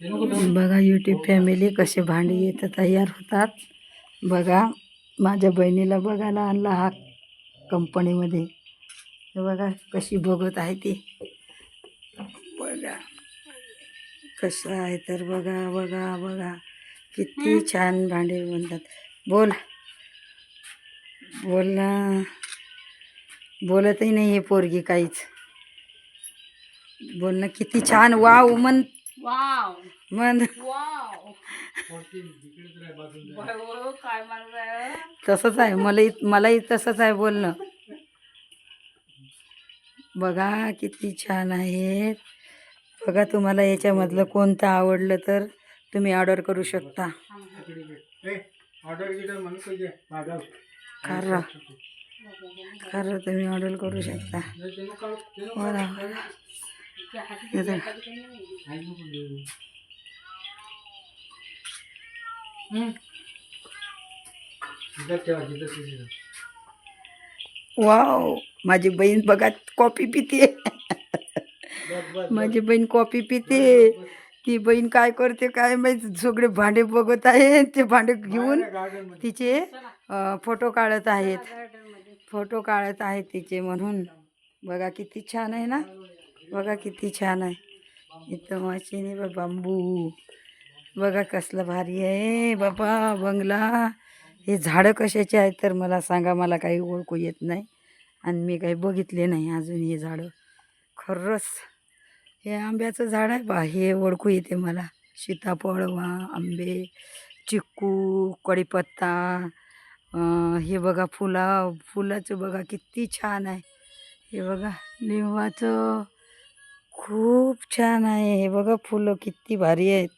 बघा YouTube family कसे भांडी येतं तयार होतात. बघा माझ्या बहिणीला बघायला आणला हा कंपनीमध्ये. बघा कशी बघत आहे ती. बघा कसं आहे तर बघा बघा बघा. किती छान भांडे बनतात. बोल. बोल ना. बोलतही नाही आहे पोरगी काहीच. बोल ना किती छान. वाव मन वाव. मन म्हणताय तसंच आहे मलाही मलाही तसंच आहे बोलणं. बघा किती छान आहेत. बघा तुम्हाला याच्यामधलं कोणतं आवडलं तर तुम्ही ऑर्डर करू शकता. खरं. खरं तुम्ही ऑर्डर करू शकता. इथं. वाव माझी बहीण बघा कॉपी पिते. माझी बहीण कॉपी पिते. ती बहीण काय करते काय माहीत सगळे भांडे बघत आहे ते भांडे घेऊन तिचे फोटो काढत आहेत. फोटो काढत आहेत तिचे म्हणून. बघा किती छान आहे ना? बघा किती छान आहे. इथं मशीन आहे बा बांबू. बघा कसलं भारी आहे. बाबा बंगला. हे झाडं कशाचे आहेत तर मला सांगा मला काही ओळखू येत नाही. आणि मी काही बघितले नाही अजून हे झाडं. खरंच हे आंब्याचं झाड आहे बा हे ओळखू येते मला. सीताफळ वा आंबे चिक्कू कढीपत्ता हे बघा फुला फुलाचं बघा किती छान आहे. हे बघा लिंबाचं खूप छान आहे. हे बघा फुलं किती भारी आहेत.